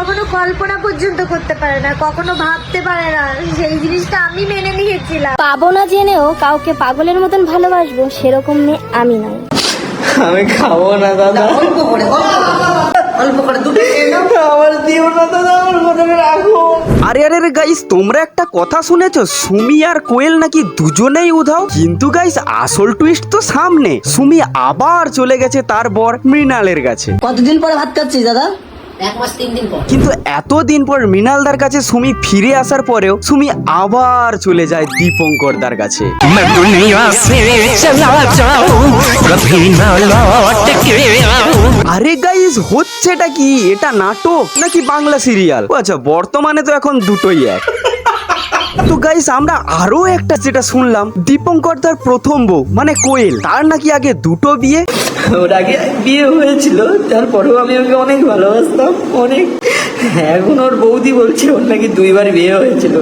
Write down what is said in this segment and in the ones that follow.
কখনো কল্পনা পর্যন্ত করতে পারে না কখনো ভাবতে পারে না। সেই জিনিসটা আমি মেনে নিয়েছিলাম। পাবো না জেনেও কাউকে পাগলের মতন ভালোবাসবো সেরকম মেয়ে আমি নই। আমি খাব না দাদা। অল্প করে অল্প করে দুটো আমার দিও না দাদা আমার কথা রাখো। আরে আরে আরে গাইস তোমরা একটা কথা শুনেছো? সুমি আর কোয়েল নাকি দুজনেই উধাও? কিন্তু গাইস আসল টুইস্ট তো সামনে। সুমি আবার চলে গেছে তার বর মৃণালের কাছে। কতদিন পরে ভাত খাচ্ছিস দাদা? কিন্তু এত দিন পর। মৃণালদার কাছে সুমি ফিরে আসার পরেও সুমি আবার চলে যায় দীপঙ্করদার কাছে। আরে গাইস হচ্ছেটা কি? এটা নাটক নাকি বাংলা সিরিয়াল আচ্ছা বর্তমানে তো এখন দুটোই এক। তো গাইস আমরা আরও একটা যেটা শুনলাম দীপঙ্কর তার প্রথম বউ মানে কোয়েল। তার নাকি আগে দুটো বিয়ে? ওর আগে বিয়ে হয়েছিল তারপরেও আমি ওকে অনেক ভালোবাসতাম অনেক। এখন ওর বৌদি বলছে ওর নাকি দুইবার বিয়ে হয়েছিল।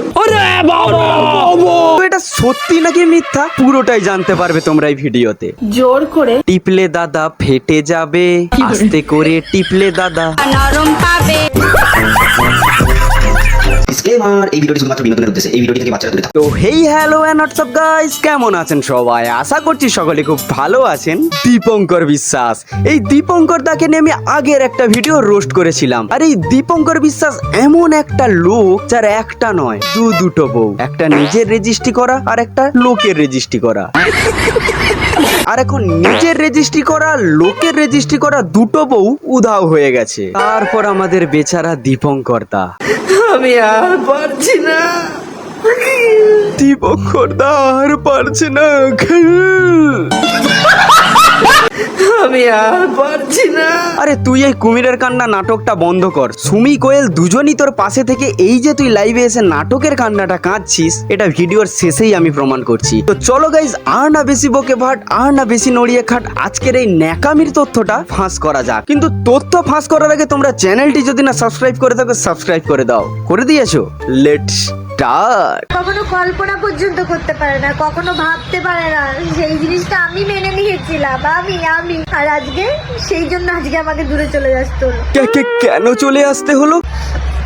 এটা সত্যি নাকি মিথ্যা? পুরোটাই জানতে পারবে তোমরা এই ভিডিওতে। জোর করে। টিপলে দাদা ফেটে যাবে আস্তে করে টিপলে দাদা। নরম পাবে। হেই হ্যালো গাইস কেমন আছেন সবাই? আশা করছি সকলে খুব ভালো আছেন। দীপঙ্কর বিশ্বাস। এই দীপঙ্কর নিয়ে আমি আগের একটা ভিডিও রোস্ট করেছিলাম। দীপঙ্কর বিশ্বাস এমন একটা লোক যার একটা নয় দুটো একটা নিজের রেজিস্ট্রি করা আর একটা লোকের রেজিস্ট্রি করা। আর এখন নিজের রেজিস্ট্রি করা লোকের রেজিস্ট্রি করা দুটো বউ উধাও হয়ে গেছে। তারপর আমাদের বেচারা দীপঙ্করদা। আমি আর পারছি না। দীপঙ্করদা আর পারছে না। আমি আর পারছি না। আরে তুই এই কুমিরের কান্না নাটকটা বন্ধ কর। সুমি কোয়েল দুজনই তোর পাশে থেকে এই যে তুই লাইভে এসে নাটকের কান্নাটা কাঁদছিস, এটা ভিডিওর শেষেই আমি প্রমাণ করছি। তো চলো গাইজ আর না বেশি বকে ভাট, আর না বেশি নড়িয়ে খাট, আজকের এই ন্যাকামির তথ্যটা ফাঁস করা যাক। কিন্তু তথ্য ফাঁস করার আগে তোমরা চ্যানেলটি যদি না সাবস্ক্রাইব করে থাকো সাবস্ক্রাইব করে দাও। করে দিয়েছ? লেটস স্টার্ট কখনো কল্পনা পর্যন্ত করতে পারে না কখনো ভাবতে পারে না। সেই জিনিসটা আমি মেনে নিয়েছিলাম আমি আমি। আর আজকে সেই জন্য আজকে আমাকে দূরে চলে আসতে হলো কেন চলে আসতে হলো?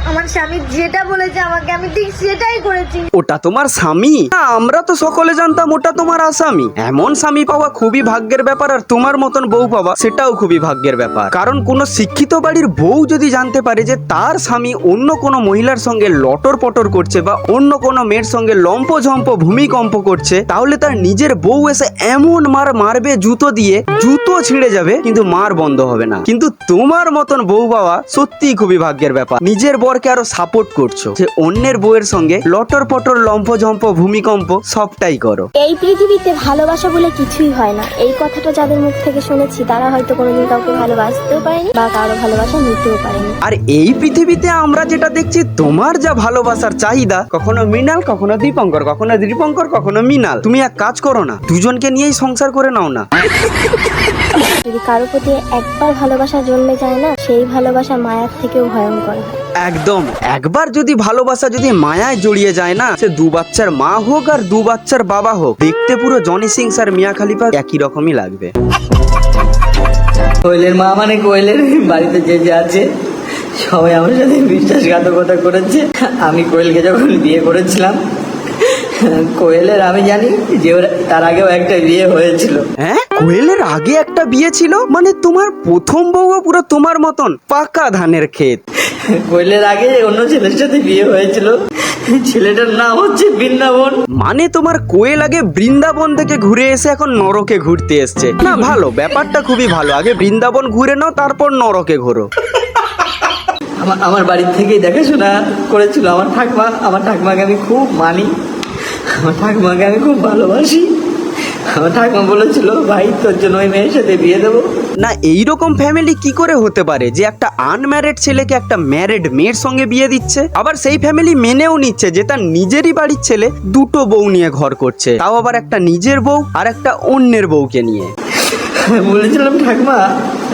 আমার স্বামী যেটা বলেছে আমাকে আমি ঠিক সেটাই করেছি। ওটা তোমার স্বামী? না, আমরা তো সকলে জানতাম ওটা তোমার আসামি। এমন স্বামী পাওয়া খুবই ভাগ্যের ব্যাপার আর তোমার মতন বউ পাওয়া সেটাও খুবই ভাগ্যের ব্যাপার। কারণ কোনো শিক্ষিত বাড়ির বউ যদি জানতে পারে যে তার স্বামী অন্য কোনো মহিলার সঙ্গে লটর পটর করছে বা অন্য কোনো মেয়ের সঙ্গে লম্প ঝম্প ভূমিকম্প করছে তাহলে তার নিজের বউ এসে এমন মার মারবে জুতো দিয়ে জুতো ছিঁড়ে যাবে কিন্তু মার বন্ধ হবে না। কিন্তু তোমার মতন বউ পাওয়া সত্যিই খুবই ভাগ্যের ব্যাপার। নিজের বরকে আরও সাপোর্ট করছ যে অন্যের বউয়ের সঙ্গে লটর পটর লম্ফঝম্প ভূমিকম্প সবটাই করো। এই পৃথিবীতে ভালোবাসা বলে কিছুই হয় না। এই কথাটা যাদের মুখ থেকে শুনেছি তারা হয়তো কোনোদিন কাউকে ভালোবাসতেও পারেনি বা কারও ভালোবাসা নিতেও পারেনি। আর এই পৃথিবীতে আমরা যেটা দেখছি তোমার যা ভালোবাসার চাহিদা কখনো মৃণাল কখনো দীপঙ্কর কখনো দীপঙ্কর কখনো মৃণাল। তুমি এক কাজ করো না দুজনকে নিয়েই সংসার করে নাও না। যদি কারও প্রতি একবার ভালোবাসা জন্মে যায় না সেই ভালোবাসা মায়ার থেকেও ভয়ঙ্কর হয়। একদম। একবার যদি ভালোবাসা যদি মায়ায় জড়িয়ে যায় না সে দু বাচ্চার মা হোক আর দু বাচ্চার বাবা হোক দেখতে পুরো জনি সিং আর মিয়া খালিফা একই রকমই লাগবে। কোয়েলের মা মানে কোয়েলের বাড়িতে যে যে আছে সবাই আমার সাথে বিশ্বাসঘাতকতা করেছে। আমি কোয়েলকে যখন বিয়ে করেছিলাম কোয়েলের আমি জানি যে ওর তার আগেও একটা বিয়ে হয়েছিল। হ্যাঁ? কোয়েলের আগে একটা বিয়ে ছিল? মানে তোমার প্রথম বউ পুরো তোমার মতন পাকা ধানের ক্ষেত। কোয়েলের আগে অন্য ছেলের সাথে বিয়ে হয়েছিল ছেলেটার নাম হচ্ছে বৃন্দাবন। মানে তোমার কোয়েল আগে বৃন্দাবন থেকে ঘুরে এসে এখন নরকে ঘুরতে এসছে। না ভালো ব্যাপারটা খুবই ভালো। আগে বৃন্দাবন ঘুরে নাও তারপর নরকে ঘোরো। আমার আমার বাড়ির থেকেই দেখাশোনা করেছিল আমার ঠাকমা। আমার ঠাকমাকে আমি খুব মানি। আমার ঠাকমাকে আমি খুব ভালোবাসি। আমার ঠাকমা বলেছিল ভাই তোর জন্য ওই মেয়ের সাথে বিয়ে দেবো। না এইরকম ফ্যামিলি কি করে হতে পারে যে একটা আনম্যারিড ছেলেকে একটা ম্যারিড মেয়ের সঙ্গে বিয়ে দিচ্ছে? আবার সেই ফ্যামিলি মেনেও নিচ্ছে যে তার নিজেরই বাড়ির ছেলে দুটো বউ নিয়ে ঘর করছে। তাও আবার একটা নিজের বউ আর একটা অন্যের বউকে নিয়ে। বলেছিলাম ঠাকমা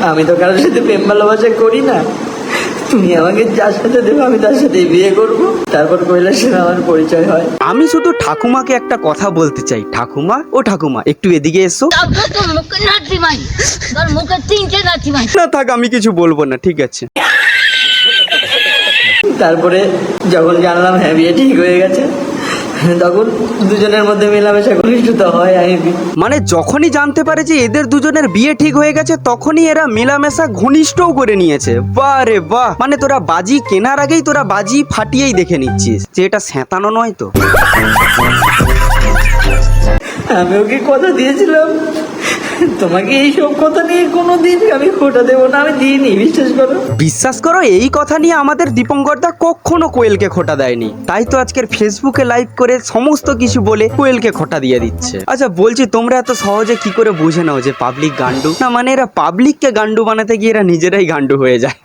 আমি তো কারোর সাথে প্রেম ভালোবাসা করি না। তুমি আমাকে যার সাথে দেবো আমি তার সাথে বিয়ে করব। তারপর কৈলাস সেন আমার পরিচয় হয়। আমি শুধু ঠাকুমাকে একটা কথা বলতে চাই ঠাকুমা ও ঠাকুমা একটু এদিকে এসো। না থাক আমি কিছু বলব না ঠিক আছে। তারপরে যখন জানলাম হ্যাঁ বিয়ে ঠিক হয়ে গেছে তখন দুজনের মধ্যে মেলামেশা ঘনিষ্ঠতা হয় আইবি মানে যখনই জানতে পারে যে এদের দুজনের বিয়ে ঠিক হয়ে গেছে, তখনই এরা মেলামেশা ঘনিষ্ঠও করে নিয়েছে। বাহ রে বাহ। মানে তোরা বাজি কেনার আগেই তোরা বাজি ফাটিয়েই দেখে নিচ্ছিস। যে এটা স্যাঁতানো নয় তো। আমি ওকে কথা দিয়েছিলাম। তোমাকে এইসব কথা নিয়ে কোনো দিন আমি খোটা দেবো না, আমি দিইনি, বিশ্বাস করো। বিশ্বাস করো, এই কথা নিয়ে আমাদের দীপঙ্করদা কখনো কোয়েলকে খোটা দেয়নি। তাই তো আজকের ফেসবুকে লাইভ করে সমস্ত কিছু বলে কোয়েলকে খোটা দিয়ে দিচ্ছে। আচ্ছা বলছি, তোমরা এত সহজে কি করে বুঝে নাও যে পাবলিক গান্ডু না মানে এরা পাবলিককে গান্ডু বানাতে গিয়ে এরা নিজেরাই গান্ডু হয়ে যায়।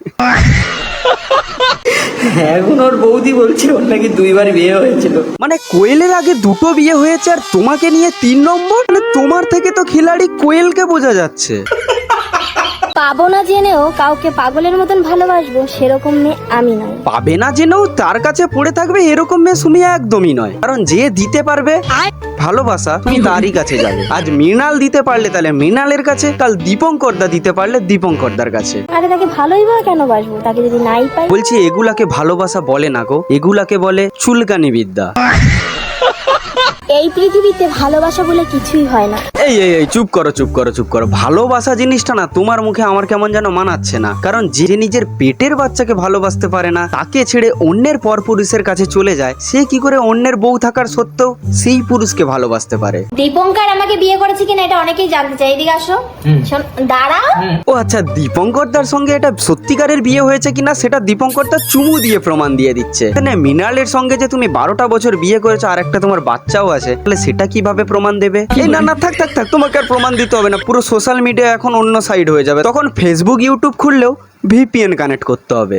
এখন ওর বৌদি বলছে ওর নাকি দুইবার বিয়ে হয়েছিল। মানে কোয়েলের আগে দুটো বিয়ে হয়েছে আর তোমাকে নিয়ে তিন নম্বর? মানে তোমার থেকে তো খিলাড়ি কোয়েলকে বোঝা যাচ্ছে। পাবো না জেনেও কাউকে পাগলের মতন ভালোবাসবো সেরকম মেয়ে আমি নয়। পাবে না জেনেও তার কাছে পড়ে থাকবে এরকম মেয়ে সুমি একদমই নয়। কারণ যে দিতে পারবে ভালোবাসা তুমি তারই কাছে যাবে। আজ মৃণাল দিতে পারলে তাহলে মৃণালের কাছে কাল দীপঙ্করদা দিতে পারলে দীপঙ্করদার কাছে। আরে তাকে ভালোই বা কেন বাসবো? তাকে যদি নাই পাই বলছি এগুলাকে ভালোবাসা বলে না গো। এগুলাকে বলে চুলকানি বিদ্যা। এই পৃথিবীতে ভালোবাসা বলে কিছুই হয় না। এই এই এই চুপ করো চুপ করো চুপ করো। ভালোবাসা জিনিসটা না তোমার মুখে আমার কেমন যেন মানাচ্ছে না। কারণ যে নিজের পেটের বাচ্চাকে ভালোবাসতে পারে না তাকে ছেড়ে অন্যের পর পুরুষের কাছে চলে যায় সে কি করে অন্যের বউ থাকার সত্ত্বেও সেই পুরুষকে ভালোবাসতে পারে? দীপঙ্কর আমাকে বিয়ে করেছে কিনা এটা অনেকেই জানতে চাই এদিকে আসো। শোন, দাঁড়াও। ও আচ্ছা দীপঙ্কর দীপঙ্করদার সঙ্গে এটা সত্যিকারের বিয়ে হয়েছে কিনা সেটা দীপঙ্করদা চুমু দিয়ে প্রমাণ দিয়ে দিচ্ছে। মানে মৃণালের সঙ্গে যে তুমি বারোটা বছর বিয়ে করেছ আর একটা তোমার বাচ্চাও আছে। তাহলে সেটা কীভাবে প্রমাণ দেবে? এই না না থাক থাক থাক তোমাকে আর প্রমাণ দিতে হবে না। পুরো সোশ্যাল মিডিয়া এখন অন্য সাইড হয়ে যাবে। তখন ফেসবুক ইউটিউব খুললেও ভিপিএন কানেক্ট করতে হবে।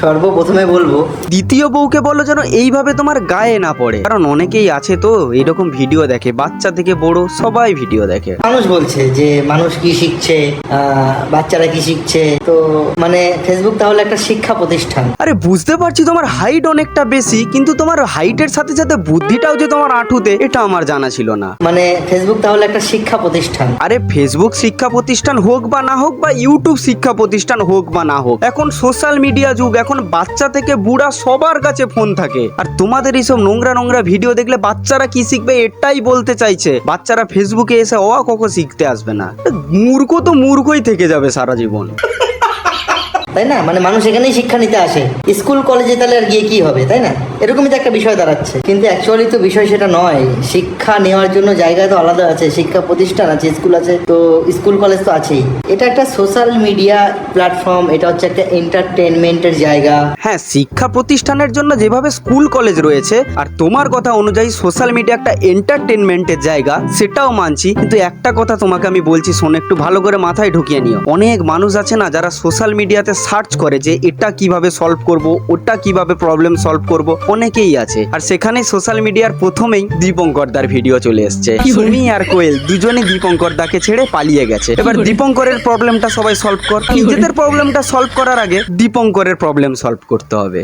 সর্বপ্রথমে বলব দ্বিতীয় বউকে বলো যেন এইভাবে তোমার গায়ে না পড়ে। কারণ অনেকেই আছে তো এরকম ভিডিও দেখে বাচ্চা থেকে বড় সবাই ভিডিও দেখে। মানুষ বলছে যে মানুষ কি শিখছে বাচ্চারা কি শিখছে? তো মানে ফেসবুক তাহলে একটা শিক্ষা প্রতিষ্ঠান। আরে বুঝতে পারছি তোমার হাইট অনেকটা বেশি কিন্তু তোমার হাইটের সাথে সাথে বুদ্ধিটাও যে তোমার আঁটুতে এটা আমার জানা ছিল না। মানে ফেসবুক তাহলে একটা শিক্ষা প্রতিষ্ঠান। আরে ফেসবুক শিক্ষা প্রতিষ্ঠান হোক বা না হোক বা ইউটিউব শিক্ষা প্রতিষ্ঠান হোক বা না হোক এখন সোশ্যাল মিডিয়া যুগ এখন বাচ্চা থেকে বুড়া সবার কাছে ফোন থাকে। আর তোমাদের এইসব নোংরা নোংরা ভিডিও দেখলে বাচ্চারা কি শিখবে এটাই বলতে চাইছে। বাচ্চারা ফেসবুকে এসে অ কখন শিখতে আসবে না। মূর্খ তো মূর্খই থেকে যাবে সারা জীবন। তাই না? মানে মানুষ এখানেই শিক্ষা নিতে আসে। স্কুল, কলেজে তাহলে আর গিয়ে কি হবে, তাই না? এরকমই তো একটা বিষয় দাঁড়াচ্ছে। কিন্তু অ্যাকচুয়ালি তো বিষয় সেটা নয়। শিক্ষা নেওয়ার জন্য জায়গা তো আলাদা আছে, শিক্ষা প্রতিষ্ঠান আছে, স্কুল আছে, তো স্কুল, কলেজ তো আছেই। এটা একটা সোশ্যাল মিডিয়া প্ল্যাটফর্ম এটা হচ্ছে একটা এন্টারটেনমেন্টের জায়গা। হ্যাঁ শিক্ষা প্রতিষ্ঠানের জন্য যেভাবে স্কুল, কলেজ রয়েছে, আর তোমার কথা অনুযায়ী সোশ্যাল মিডিয়া একটা এন্টারটেনমেন্টের জায়গা, সেটাও মানছি। কিন্তু একটা কথা তোমাকে আমি বলছি, শোন, একটু ভালো করে মাথায় ঢুকিয়ে নিও। অনেক মানুষ আছে না, যারা সোশ্যাল মিডিয়াতে সার্চ করে যে এটা কীভাবে সলভ করব ওটা কীভাবে প্রবলেম সলভ করব অনেকেই আছে। আর সেখানে সোশ্যাল মিডিয়ার প্রথমেই দীপঙ্করদার ভিডিও চলে এসছে। সুমি আর কোয়েল দুজনে দীপঙ্করদাকে ছেড়ে পালিয়ে গেছে। এবার দীপঙ্করের প্রবলেমটা সবাই সলভ কর। নিজেদের প্রবলেমটা সলভ করার আগে দীপঙ্করের প্রবলেম সলভ করতে হবে।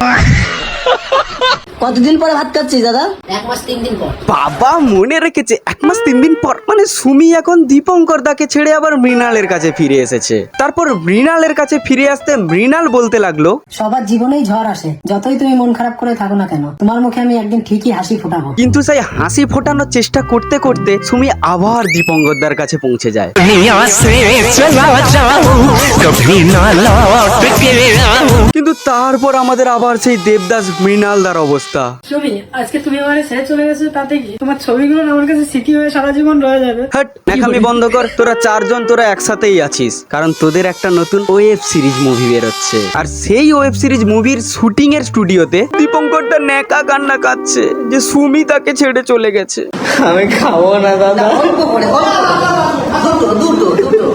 কতদিন পরে ভাত খাচ্ছি দাদা? এক মাস তিন দিন পর। বাবা মনে রেখেছে এক মাস তিন দিন পর। মানে সুমি এখন দীপঙ্কর দাকে ছেড়ে আবার মৃণালের কাছে ফিরে এসেছে। তারপর মৃণালের কাছে ফিরে আসতে মৃণাল বলতে লাগল সবার জীবনেই ঝড় আসে যতই তুমি মন খারাপ করে থাকো না কেন তোমার মুখে আমি একদিন ঠিকই হাসি ফোটাবো। কিন্তু সেই হাসি ফোটানোর চেষ্টা করতে করতে সুমি আবার দীপঙ্কর দার কাছে পৌঁছে যায়। কিন্তু তারপর আমাদের আবার সেই দেবদাস মৃণাল দার অবস্থা। ছবি আজকে তুমি আমার ছেড়ে চলে গেছো তাতে কি তোমার ছবিগুলো আমার কাছে স্মৃতি হয়ে সারা জীবন রয়ে যাবে হাট বন্ধ কর তোরা চারজন তোরা একসাথেই আছিস কারণ তোদের একটা নতুন ওয়েব সিরিজ মুভি বেরোচ্ছে আর সেই ওয়েব সিরিজ মুভির শুটিং এর স্টুডিওতে দীপঙ্করটা ন্যাকা কান্না কাচ্ছে যে সুমি তাকে ছেড়ে চলে গেছে আমি খাব না দাদা দুটো দুটো দুটো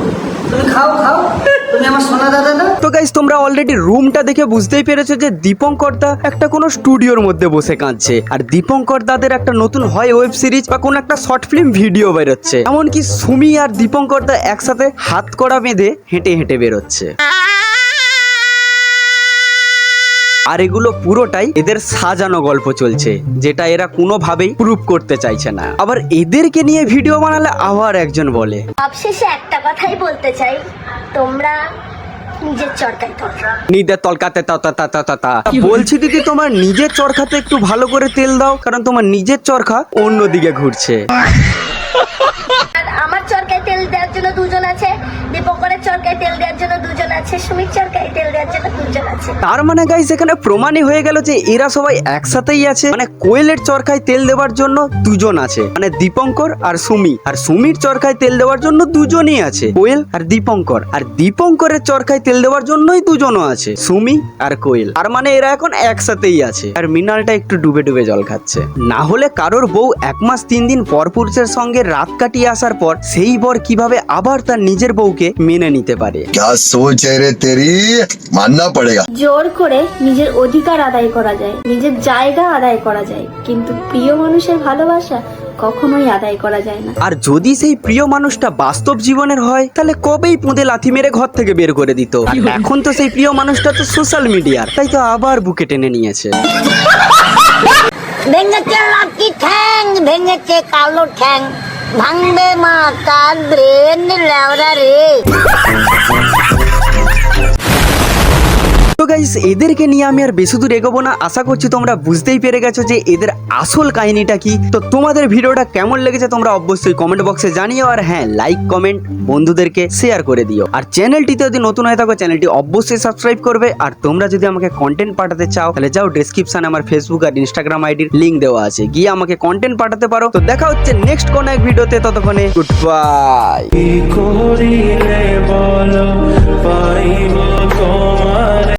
তুমি খাও খাও তুমি তো গাইস তোমরা অলরেডি রুমটা দেখে বুঝতেই পেরেছ যে দীপঙ্কর দা একটা কোনো স্টুডিওর মধ্যে বসে কাঁদছে। আর দীপঙ্কর দাদের একটা নতুন হয় ওয়েব সিরিজ বা কোনো একটা শর্ট ফিল্ম ভিডিও বেরোচ্ছে। এমনকি সুমি আর দীপঙ্কর দা একসাথে হাত করা বেঁধে হেঁটে হেঁটে বেরোচ্ছে। আর এগুলো পুরোটাই এদের সাজানো গল্প চলছে যেটা এরা কোনোভাবেই প্রুভ করতে চাইছে না। আবার এদেরকে নিয়ে ভিডিও বানালে আবার একজন বলে। সবশেষে একটা কথাই বলতে চাই তোমরা নিজের চরকায় তলকাতে তা। বলছি দিদি তোমার নিজের চরখাতে একটু ভালো করে তেল দাও কারণ তোমার নিজের চরখা অন্যদিকে ঘুরছে। আমার চরকায় তেল দেওয়ার জন্য দুজন আছে দীপঙ্করের চরকায় তেল দেওয়ার জন্য দুজন আছে সুমির চরকায় তেল দেওয়ার জন্য দুজন আছে। তার মানে গাইস এখানে প্রমাণই হয়ে গেল যে এরা সবাই একসাথেই আছে। মানে কোয়েলের চরকায় তেল দেওয়ার জন্য দুজন আছে। মানে দীপঙ্কর আর সুমি। আর সুমির চরকায় তেল দেওয়ার জন্য দুজনই আছে। কোয়েল আর দীপঙ্কর। আর দীপঙ্করের চরকায় তেল দেওয়ার জন্যই দুজনও আছে। সুমি আর কোয়েল। আর মানে এরা এখন একসাথেই আছে। আর মিনালটা একটু ডুবে ডুবে জল খাচ্ছে। না হলে কারোর বউ এক মাস তিন দিন পর পুরুষের সঙ্গে রাত কাটিয়ে আসার পর সেই বর কীভাবে আবার তার নিজের বউকে মেনে নিতে পারে? জোর করে নিজের অধিকার আদায় করা যায় নিজের জায়গা আদায় করা যায় কিন্তু প্রিয় মানুষের ভালোবাসা কখনোই আদায় করা যায় না। আর যদি সেই প্রিয় মানুষটা বাস্তব জীবনের হয় তাহলে কবেই পুঁদে লাথি মেরে ঘর থেকে বের করে দিত? এখন তো সেই প্রিয় মানুষটা তো সোশ্যাল মিডিয়ার তাই তো আবার বুকে টেনে নিয়েছে। ভেঙেছে লাঠি ঠ্যাং ভেঙেছে কালো ঠ্যাং। ভাঙবে মা কার ব্রেন লেওরা রে তো গাইস এদেরকে নিয়ে আমি আর বেশি দূর এগোবো না। আশা করছি তোমরা বুঝতেই পেরে গেছো যে এদের আসল কাহিনীটা কি। তো তোমাদের ভিডিওটা কেমন লেগেছে তোমরা অবশ্যই কমেন্ট বক্সে জানিও আর হ্যাঁ লাইক কমেন্ট বন্ধুদেরকে শেয়ার করে দিও। আর চ্যানেলটিতে যদি নতুন হয়ে থাকো চ্যানেলটি অবশ্যই সাবস্ক্রাইব করবে। আর তোমরা যদি আমাকে কন্টেন্ট পাঠাতে চাও, তাহলে যাও ডেসক্রিপশনে আমার ফেসবুক আর ইনস্টাগ্রাম আইডির লিঙ্ক দেওয়া আছে। গিয়ে আমাকে কন্টেন্ট পাঠাতে পারো। তো দেখা হচ্ছে নেক্সট কোনো এক ভিডিওতে ততক্ষণে গুড বাই